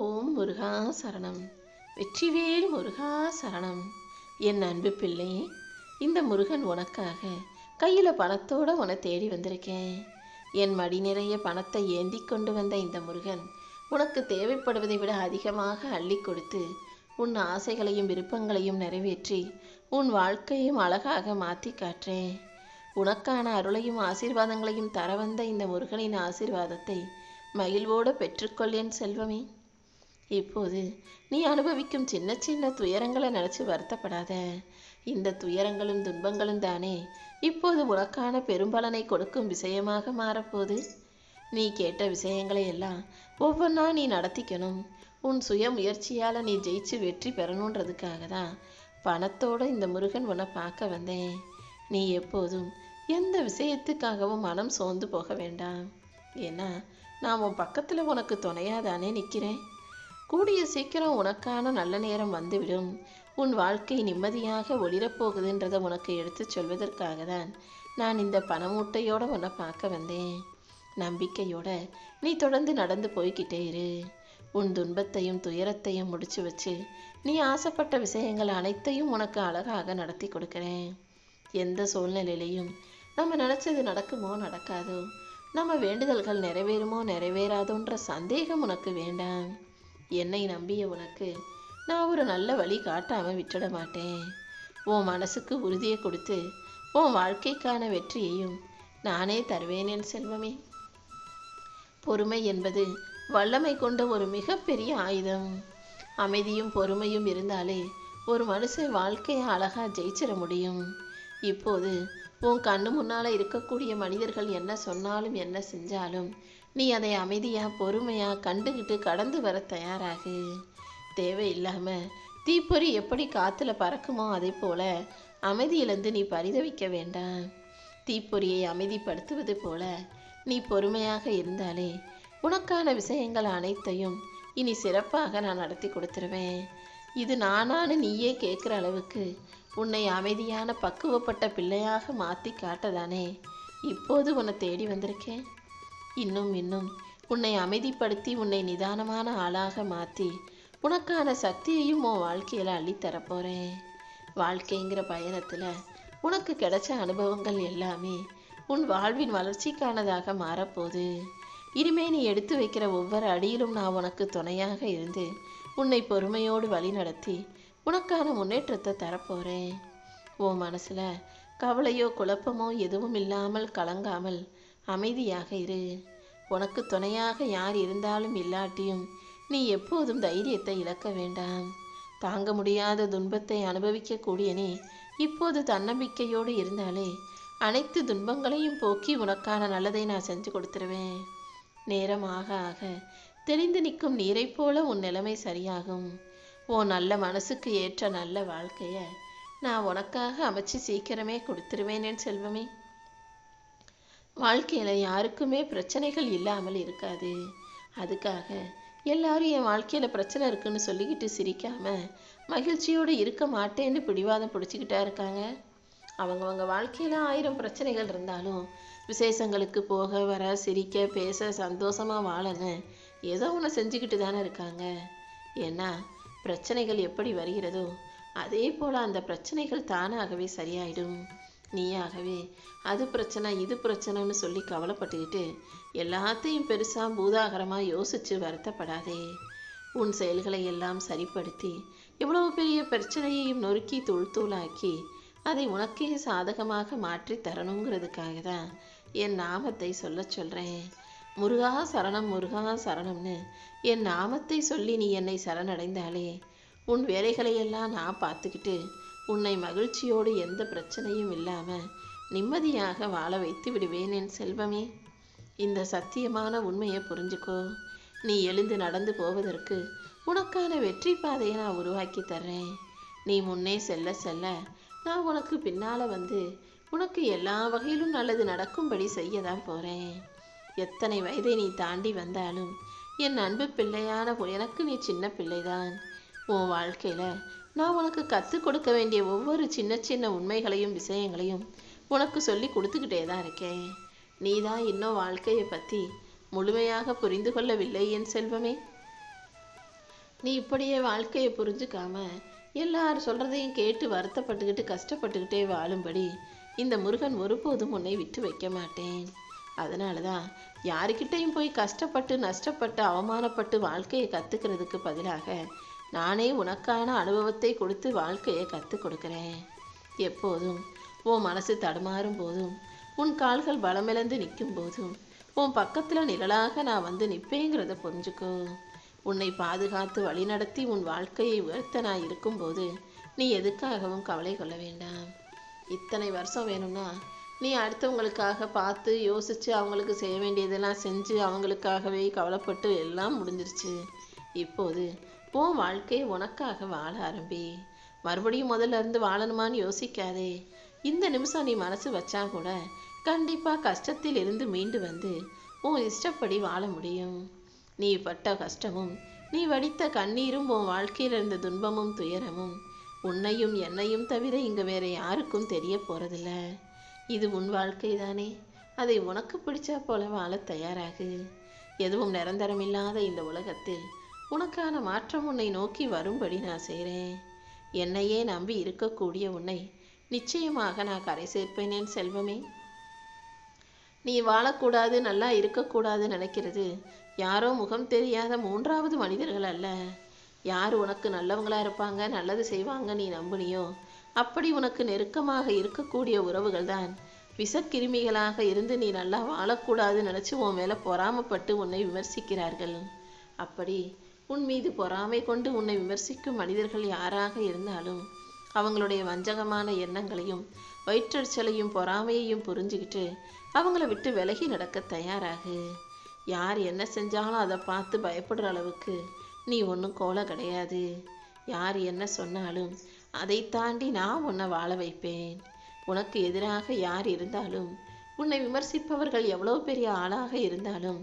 ஓம் முருகா சரணம். வெற்றிவேல் முருகா சரணம். என் அன்பு பிள்ளை இந்த முருகன் உனக்காக கையில் பணத்தோட உன்னை தேடி வந்திருக்கேன். என் மடி நிறைய பணத்தை ஏந்தி கொண்டு வந்த இந்த முருகன் உனக்கு தேவைப்படுவதை விட அதிகமாக அள்ளி கொடுத்து உன் ஆசைகளையும் விருப்பங்களையும் நிறைவேற்றி உன் வாழ்க்கையும் அழகாக மாற்றி காட்டுறேன் உனக்கான அருளையும் ஆசீர்வாதங்களையும் தர வந்த இந்த முருகனின் ஆசீர்வாதத்தை மகிழ்வோடு பெற்றுக்கொள் என் செல்வமே. இப்போது நீ அனுபவிக்கும் சின்ன சின்ன துயரங்களை நினச்சி வருத்தப்படாத. இந்த துயரங்களும் துன்பங்களும் தானே. இப்போது உனக்கான பெரும்பலனை கொடுக்கும் விஷயமாக மாறப்போகுது. நீ கேட்ட விஷயங்களை எல்லாம் ஒவ்வொன்றா நீ நடத்திக்கணும். உன் சுய முயற்சியால் நீ ஜெயிச்சு வெற்றி பெறணுன்றதுக்காக தான் பணத்தோட இந்த முருகன் உன்னை பார்க்க வந்தேன். நீ எப்போதும் எந்த விஷயத்துக்காகவும் மனம் சோர்ந்து போக வேண்டாம். ஏன்னா நான் உன் பக்கத்தில் உனக்கு துணையாதானே நிற்கிறேன் கூடிய சீக்கிரம் உனக்கான நல்ல நேரம் வந்துவிடும். உன் வாழ்க்கை நிம்மதியாக ஒளிரப்போகுதுன்றதை உனக்கு எடுத்துச் சொல்வதற்காக தான் நான் இந்த பணமூட்டையோட உன்னை பார்க்க வந்தேன். நம்பிக்கையோட நீ தொடர்ந்து நடந்து போய்கிட்டே இரு. உன் துன்பத்தையும் துயரத்தையும் முடிச்சு வச்சு நீ ஆசைப்பட்ட விஷயங்கள் அனைத்தையும் உனக்கு அழகாக நடத்தி கொடுக்குறேன். எந்த சூழ்நிலையிலையும் நம்ம நினச்சது நடக்குமோ நடக்காதோ நம்ம வேண்டுதல்கள் நிறைவேறுமோ நிறைவேறாதோன்ற சந்தேகம் உனக்கு வேண்டாம். என்னை நம்பிய உனக்கு நான் ஒரு நல்ல வழி காட்டாமல் விட்டுட மாட்டேன். உன் மனசுக்கு உறுதியை கொடுத்து உன் வாழ்க்கைக்கான வெற்றியையும் நானே தருவேன் என் செல்வமே. பொறுமை என்பது வல்லமை கொண்ட ஒரு மிகப்பெரிய ஆயுதம். அமைதியும் பொறுமையும் இருந்தாலே ஒரு மனுஷன் வாழ்க்கையை அழகா ஜெயிச்சிட முடியும். இப்போது உன் கண்ணு முன்னால இருக்கக்கூடிய மனிதர்கள் என்ன சொன்னாலும் என்ன செஞ்சாலும் நீ அதை அமைதியா பொறுமையா கண்டுகிட்டு கடந்து வர தயாராகு. தேவையில்லாம தீப்பொறி எப்படி காத்துல பறக்குமோ அதே போல அமைதியிலிருந்து நீ பரிதவிக்க வேண்டாம். தீப்பொறியை அமைதிப்படுத்துவது போல நீ பொறுமையாக இருந்தாலே உனக்கான விஷயங்கள் அனைத்தையும் இனி சிறப்பாக நான் நடத்தி கொடுத்துருவேன். இது நானானு நீயே கேட்குற அளவுக்கு உன்னை அமைதியான பக்குவப்பட்ட பிள்ளையாக மாற்றி காட்டதானே? இப்போது உன்னை தேடி வந்திருக்கேன். இன்னும் இன்னும். உன்னை அமைதிப்படுத்தி உன்னை நிதானமான ஆளாக மாற்றி உனக்கான சக்தியையும் உன் வாழ்க்கையில் அள்ளித்தரப்போகிறேன் வாழ்க்கைங்கிற பயணத்தில் உனக்கு கிடைச்ச அனுபவங்கள் எல்லாமே உன் வாழ்வின் வளர்ச்சிக்கானதாக மாறப்போகுது. இனிமே நீ எடுத்து வைக்கிற ஒவ்வொரு அடியிலும் நான் உனக்கு துணையாக இருந்து உன்னை பொறுமையோடு வழிநடத்தி உனக்கான முன்னேற்றத்தை தரப்போகிறேன் உன் மனசில் கவலையோ குழப்பமோ எதுவும் இல்லாமல் கலங்காமல் அமைதியாக இரு. உனக்கு துணையாக யார் இருந்தாலும் இல்லாட்டியும் நீ எப்போதும் தைரியத்தை இழக்க வேண்டாம். தாங்க முடியாத துன்பத்தை அனுபவிக்கக்கூடிய நீ இப்போது தன்னம்பிக்கையோடு இருந்தாலே அனைத்து துன்பங்களையும் போக்கி உனக்கான நல்லதை நான் செஞ்சு கொடுத்துருவேன். நேரம் ஆக ஆக தெளிந்து நிற்கும் நீரைப் போல உன் நிலைமை சரியாகும். உன் நல்ல மனசுக்கு ஏற்ற நல்ல வாழ்க்கைய நான் உனக்காக அமைச்சு சீக்கிரமே கொடுத்துருவேனேன் செல்வமே. வாழ்க்கையில யாருக்குமே பிரச்சனைகள் இல்லாமல் இருக்காது. அதுக்காக எல்லாரும் என் வாழ்க்கையில பிரச்சனை இருக்குன்னு சொல்லிக்கிட்டு சிரிக்காம மகிழ்ச்சியோடு இருக்க மாட்டேன்னு பிடிவாதம் பிடிச்சிக்கிட்டா இருக்காங்க. அவங்கவங்க வாழ்க்கையில ஆயிரம் பிரச்சனைகள் இருந்தாலும் விசேஷங்களுக்கு போக வர சிரிக்க பேச சந்தோஷமா வாழன்னு ஏதோ ஒன்று செஞ்சுக்கிட்டு தானே இருக்காங்க. ஏன்னா பிரச்சனைகள் எப்படி வருகிறதோ அதே போல் அந்த பிரச்சனைகள் தானாகவே சரியாயிடும். நீயாகவே அது பிரச்சனை இது பிரச்சனைன்னு சொல்லி கவலைப்பட்டுக்கிட்டு எல்லாத்தையும் பெருசாக பூதாகரமாக யோசிச்சு வருத்தப்படாதே. உன் செயல்களை எல்லாம் சரிப்படுத்தி இவ்வளவு பெரிய பிரச்சனையையும் நொறுக்கி தூள் தூளாக்கி அதை உனக்கே சாதகமாக மாற்றி தரணுங்கிறதுக்காக தான் என் நாமத்தை சொல்ல சொல்கிறேன் முருகா சரணம் முருகா சரணம்னு என் நாமத்தை சொல்லி நீ என்னை சரணடைந்தாலே உன் வேலைகளையெல்லாம் நான் பார்த்துக்கிட்டு உன்னை மகிழ்ச்சியோடு எந்த பிரச்சனையும் இல்லாமல் நிம்மதியாக வாழ வைத்து விடுவேன் என் செல்வமே. இந்த சத்தியமான உண்மையை புரிஞ்சுக்கோ. நீ எழுந்து நடந்து போவதற்கு உனக்கான வெற்றி பாதையை நான் உருவாக்கி தர்றேன். நீ முன்னே செல்ல செல்ல நான் உனக்கு பின்னால் வந்து உனக்கு எல்லா வகையிலும் நல்லது நடக்கும்படி செய்ய தான் போகிறேன் எத்தனை வயதை நீ தாண்டி வந்தாலும் என் அன்பு பிள்ளையான எனக்கு நீ சின்ன பிள்ளைதான். உன் வாழ்க்கையில் நான் உனக்கு கற்றுக் கொடுக்க வேண்டிய ஒவ்வொரு சின்ன சின்ன உண்மைகளையும் விஷயங்களையும் உனக்கு சொல்லி கொடுத்துக்கிட்டே தான் இருக்கேன். நீ தான் இன்னும் வாழ்க்கையை பற்றி முழுமையாக புரிந்து கொள்ளவில்லை என் செல்வமே. நீ இப்படியே வாழ்க்கையை புரிஞ்சுக்காம எல்லார் சொல்றதையும் கேட்டு வருத்தப்பட்டுக்கிட்டு கஷ்டப்பட்டுக்கிட்டே வாழும்படி இந்த முருகன் ஒருபோதும் உன்னை விட்டு வைக்க மாட்டேன். அதனால தான் யாருக்கிட்டையும் போய் கஷ்டப்பட்டு நஷ்டப்பட்டு அவமானப்பட்டு வாழ்க்கையை கற்றுக்கிறதுக்கு பதிலாக நானே உனக்கான அனுபவத்தை கொடுத்து வாழ்க்கையை கற்றுக் கொடுக்குறேன். எப்போதும் உன் மனசு தடுமாறும் போதும் உன் கால்கள் பலமிழந்து நிற்கும் போதும் உன் பக்கத்தில் நிழலாக நான் வந்து நிற்பேங்கிறத புரிஞ்சுக்கோ. உன்னை பாதுகாத்து வழிநடத்தி உன் வாழ்க்கையை உயர்த்த நான் இருக்கும்போது நீ எதுக்காகவும் கவலை கொள்ள வேண்டாம். இத்தனை வருஷம் வேணும்னா நீ அடுத்தவங்களுக்காக பார்த்து யோசித்து அவங்களுக்கு செய்ய வேண்டியதெல்லாம் செஞ்சு அவங்களுக்காகவே கவலைப்பட்டு எல்லாம் முடிஞ்சிருச்சு. இப்போது உன் வாழ்க்கையை உனக்காக வாழ ஆரம்பி. மறுபடியும் முதல்ல இருந்து வாழணுமான்னு யோசிக்காதே. இந்த நிமிஷம் நீ மனசு வச்சா கூட கண்டிப்பாக கஷ்டத்தில் இருந்து மீண்டு வந்து உன் இஷ்டப்படி வாழ முடியும். நீ பட்ட கஷ்டமும் நீ வடித்த கண்ணீரும் உன் வாழ்க்கையில் இருந்த துன்பமும் துயரமும் உன்னையும் என்னையும் தவிர இங்கே வேற யாருக்கும் தெரிய போகிறதில்ல இது உன் வாழ்க்கை தானே அதை உனக்கு பிடிச்சா போல வாழ தயாராகு. எதுவும் நிரந்தரமில்லாத இந்த உலகத்தில் உனக்கான மாற்றம் உன்னை நோக்கி வரும்படி நான் செய்கிறேன் என்னையே நம்பி இருக்கக்கூடிய உன்னை நிச்சயமாக நான் கரை சேர்ப்பேன் என் செல்வமே. நீ வாழக்கூடாது நல்லா இருக்கக்கூடாது நினைக்கிறது யாரோ முகம் தெரியாத மூன்றாவது மனிதர்கள் அல்ல. யார் உனக்கு நல்லவங்களா இருப்பாங்க நல்லது செய்வாங்க நீ நம்பினியோ? அப்படி உனக்கு நெருக்கமாக இருக்கக்கூடிய உறவுகள் தான் விஷக்கிருமிகளாக இருந்து நீ நல்லா வாழக்கூடாதுன்னு நினைச்சு உன் மேல பொறாமப்பட்டு உன்னை விமர்சிக்கிறார்கள். அப்படி உன் மீது பொறாமை கொண்டு உன்னை விமர்சிக்கும் மனிதர்கள் யாராக இருந்தாலும் அவங்களுடைய வஞ்சகமான எண்ணங்களையும் வயிற்றறிச்சலையும் பொறாமையையும் புரிஞ்சுக்கிட்டு அவங்கள விட்டு விலகி நடக்க தயாராகு. யார் என்ன செஞ்சாலும் அதை பார்த்து பயப்படுற அளவுக்கு நீ ஒன்றும் கோலை கிடையாது. யார் என்ன சொன்னாலும் அதை தாண்டி நான் உன்னை வாழ வைப்பேன். உனக்கு எதிராக யார் இருந்தாலும் உன்னை விமர்சிப்பவர்கள் எவ்வளோ பெரிய ஆளாக இருந்தாலும்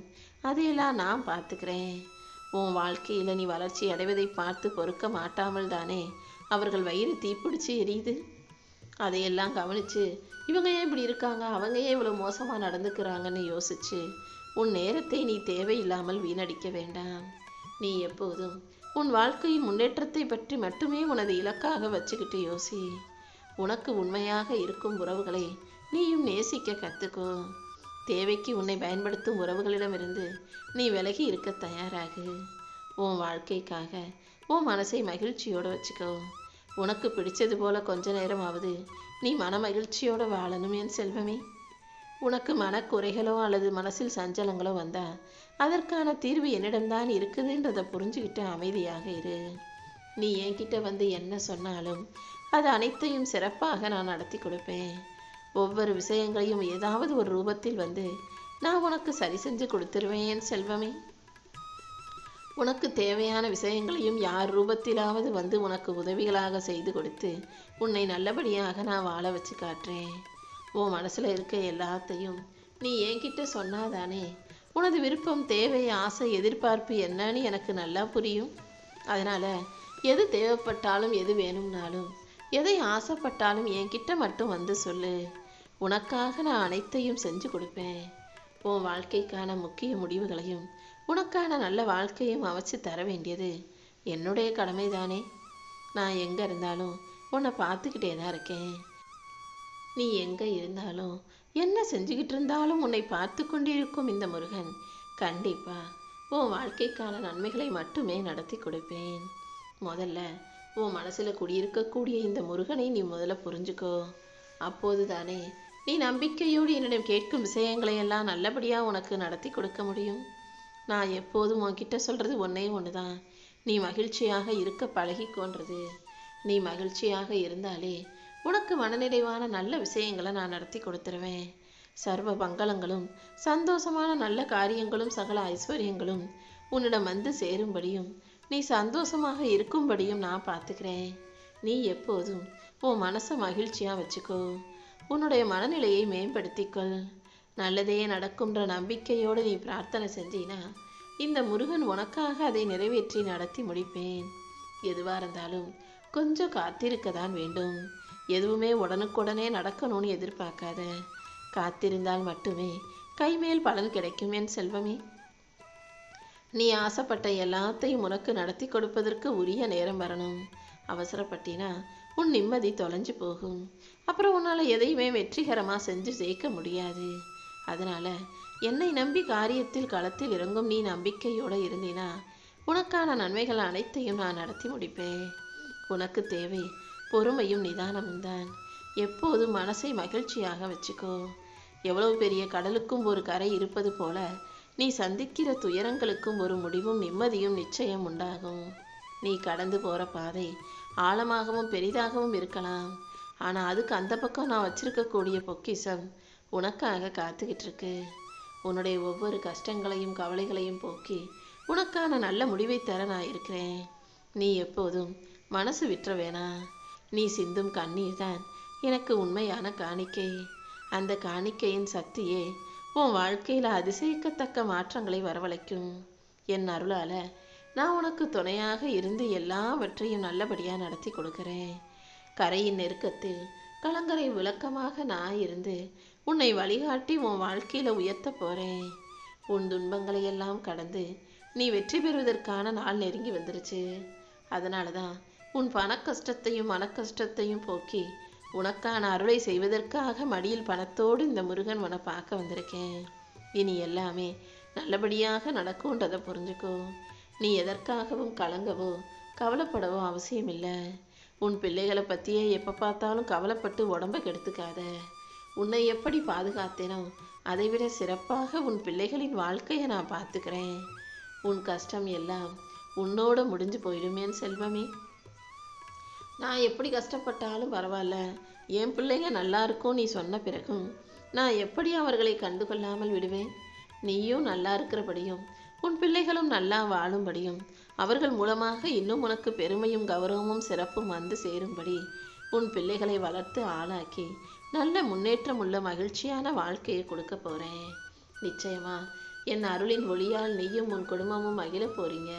அதையெல்லாம் நான் பார்த்துக்கிறேன். உன் வாழ்க்கையில் நீ வளர்ச்சி அடைவதை பார்த்து பொறுக்க மாட்டாமல் தானே அவர்கள் வயிறு தீப்பிடிச்சு எரியுது? அதையெல்லாம் கவனிச்சு இவங்க ஏன் இப்படி இருக்காங்க? அவங்க ஏன் இவ்வளோ மோசமாக நடந்துக்கிறாங்கன்னு யோசிச்சு உன் நேரத்தை நீ தேவையில்லாமல் வீணடிக்க வேண்டாம். நீ எப்போதும் உன் வாழ்க்கையின் முன்னேற்றத்தை பற்றி மட்டுமே உனது இலக்காக வச்சுக்கிட்டு யோசி. உனக்கு உண்மையாக இருக்கும் உறவுகளை நீயும் நேசிக்க கற்றுக்கோ தேவைக்கு உன்னை பயன்படுத்தும் உறவுகளிடமிருந்து நீ விலகி இருக்க தயாராகு. உன் வாழ்க்கைக்காக உன் மனசை மகிழ்ச்சியோடு வச்சுக்கோ. உனக்கு பிடிச்சது போல கொஞ்ச நேரமாவது நீ மன மகிழ்ச்சியோடு வாழணும் என் செல்வமே. உனக்கு மனக்குறைகளோ அல்லது மனசில் சஞ்சலங்களோ வந்தால் அதற்கான தீர்வு என்னிடம்தான் இருக்குதுன்றதை புரிஞ்சுக்கிட்டு அமைதியாக இரு. நீ என்கிட்ட வந்து என்ன சொன்னாலும் அது அனைத்தையும் சிறப்பாக நான் நடத்தி கொடுப்பேன். ஒவ்வொரு விஷயங்களையும் ஏதாவது ஒரு ரூபத்தில் வந்து நான் உனக்கு சரி செஞ்சு கொடுத்துருவேன் செல்வமே. உனக்கு தேவையான விஷயங்களையும் யார் ரூபத்திலாவது வந்து உனக்கு உதவிகளாக செய்து கொடுத்து உன்னை நல்லபடியாக நான் வாழ வச்சு காட்டுறேன். உன் மனசில் இருக்க எல்லாத்தையும் நீ என்கிட்ட சொன்னாதானே உனது விருப்பம் தேவை ஆசை எதிர்பார்ப்பு என்னன்னு எனக்கு நல்லா புரியும். அதனால எது தேவைப்பட்டாலும் எது வேணும்னாலும் எதை ஆசைப்பட்டாலும் என்கிட்ட மட்டும் வந்து சொல்லு. உனக்காக நான் அனைத்தையும் செஞ்சு கொடுப்பேன். உன் வாழ்க்கைக்கான முக்கிய முடிவுகளையும் உனக்கான நல்ல வாழ்க்கையும் அமைச்சு தர வேண்டியது என்னுடைய கடமைதானே. நான் எங்கே இருந்தாலும் உன்னை பார்த்துக்கிட்டே தான் இருக்கேன். நீ எங்கே இருந்தாலும் என்ன செஞ்சுக்கிட்டு இருந்தாலும் உன்னை பார்த்து கொண்டிருக்கும் இந்த முருகன். கண்டிப்பா உன் வாழ்க்கைக்கான நன்மைகளை மட்டுமே நடத்தி கொடுப்பேன். முதல்ல உன் மனசில் குடியிருக்கக்கூடிய இந்த முருகனை நீ முதல்ல புரிஞ்சுக்கோ. அப்போது தானே நீ நம்பிக்கையோடு என்னிடம் கேட்கும் விஷயங்களை எல்லாம் நல்லபடியாக உனக்கு நடத்தி கொடுக்க முடியும். நான் எப்போதும் உன்கிட்ட ஒன்றே ஒன்று தான் நீ மகிழ்ச்சியாக இருக்க பழகிக்கோன்றது நீ மகிழ்ச்சியாக இருந்தாலே உனக்கு மனநிறைவான நல்ல விஷயங்களை நான் நடத்தி கொடுத்துருவேன். சர்வ மங்களங்களும் சந்தோஷமான நல்ல காரியங்களும் சகல ஐஸ்வர்யங்களும் உன்னிடம் வந்து சேரும்படியும் நீ சந்தோஷமாக இருக்கும்படியும் நான் பார்த்துக்கிறேன். நீ எப்போதும் உன் மனசை மகிழ்ச்சியாக வச்சுக்கோ. உன்னுடைய மனநிலையை மேம்படுத்திக்கொள். நல்லதே நடக்கும்ன்ற நம்பிக்கையோடு நீ பிரார்த்தனை செஞ்சீனா இந்த முருகன் உனக்காக அதை நிறைவேற்றி நடத்தி முடிப்பேன். எதுவாக இருந்தாலும் கொஞ்சம் காத்திருக்க தான் வேண்டும். எதுவுமே உடனுக்குடனே நடக்கணும்னு எதிர்பார்க்காத. காத்திருந்தால் மட்டுமே கைமேல் பலன் கிடைக்கும் என் செல்வமே. நீ ஆசைப்பட்ட எல்லாத்தையும் உனக்கு நடத்தி கொடுப்பதற்கு உரிய நேரம் வரணும். அவசரப்பட்டினா உன் நிம்மதி தொலைஞ்சு போகும். அப்புறம் உன்னால் எதையுமே வெற்றிகரமாக செஞ்சு ஜெயிக்க முடியாது. அதனால என்னை நம்பி காரியத்தில் களத்தில் இறங்கும் நீ நம்பிக்கையோடு இருந்தினா உனக்கான நன்மைகள் அனைத்தையும் நான் நடத்தி முடிப்பேன். உனக்கு தேவை பொறுமையும் நிதானமும் தான் எப்போதும் மனசை மகிழ்ச்சியாக வச்சுக்கோ. எவ்வளவு பெரிய கடலுக்கும் ஒரு கரை இருப்பது போல நீ சந்திக்கிற துயரங்களுக்கும் ஒரு முடிவும் நிம்மதியும் நிச்சயம் உண்டாகும். நீ கடந்து போற பாதை ஆழமாகவும் பெரிதாகவும் இருக்கலாம். ஆனா அதுக்கு அந்த பக்கம் நான் வச்சிருக்கக்கூடிய பொக்கிஷம் உனக்காக காத்துக்கிட்டு இருக்கு உன்னுடைய ஒவ்வொரு கஷ்டங்களையும் கவலைகளையும் போக்கி உனக்கான நல்ல முடிவை தர நான் இருக்கிறேன். நீ எப்போதும் மனசு விட்டுற வேணாம். நீ சிந்தும் கண்ணீர் தான் எனக்கு உண்மையான காணிக்கை. அந்த காணிக்கையின் சக்தியே உன் வாழ்க்கையில் அதிசயிக்கத்தக்க மாற்றங்களை வரவழைக்கும். என் அருளால நான் உனக்கு துணையாக இருந்து எல்லாவற்றையும் நல்லபடியாக நடத்தி கொடுக்கிறேன். கரையின் நெருக்கத்தில் கலங்கரை விளக்கமாக நான் இருந்து உன்னை வழிகாட்டி உன் வாழ்க்கையில் உயர்த்த போறேன். உன் துன்பங்களை எல்லாம் கடந்து நீ வெற்றி பெறுவதற்கான நாள் நெருங்கி வந்துருச்சு. அதனால தான் உன் பண கஷ்டத்தையும் மன கஷ்டத்தையும் போக்கி உனக்கான அருளை செய்வதற்காக மடியில் பணத்தோடு இந்த முருகன் உன பார்க்க வந்திருக்கேன். இனி எல்லாமே நல்லபடியாக நடக்கும்ன்றதை புரிஞ்சுக்கோ. நீ எதற்காகவும் கலங்கவோ கவலைப்படவோ அவசியம் இல்லை உன் பிள்ளைகளை பற்றியே எப்போ பார்த்தாலும் கவலைப்பட்டு உடம்ப கெடுத்துக்காத. உன்னை எப்படி பாதுகாத்தேனோ அதைவிட சிறப்பாக உன் பிள்ளைகளின் வாழ்க்கையை நான் பார்த்துக்கிறேன். உன் கஷ்டம் எல்லாம் உன்னோட முடிஞ்சு போயிடுமேன் செல்வமே. நான் எப்படி கஷ்டப்பட்டாலும் பரவாயில்ல. என் பிள்ளைங்க நல்லா இருக்கும் நீ சொன்ன பிறகும். நான் எப்படி அவர்களை கண்டுகொள்ளாமல் விடுவேன்? நீயும் நல்லா இருக்கிறபடியும் உன் பிள்ளைகளும் நல்லா வாழும்படியும் அவர்கள் மூலமாக இன்னும் உனக்கு பெருமையும் கௌரவமும் சிறப்பும் வந்து சேரும்படி உன் பிள்ளைகளை வளர்த்து ஆளாக்கி நல்ல முன்னேற்றம் உள்ள மகிழ்ச்சியான வாழ்க்கையை கொடுக்க போறேன். நிச்சயமா என் அருளின் ஒளியால் நீயும் உன் குடும்பமும் மகிழ போறீங்க.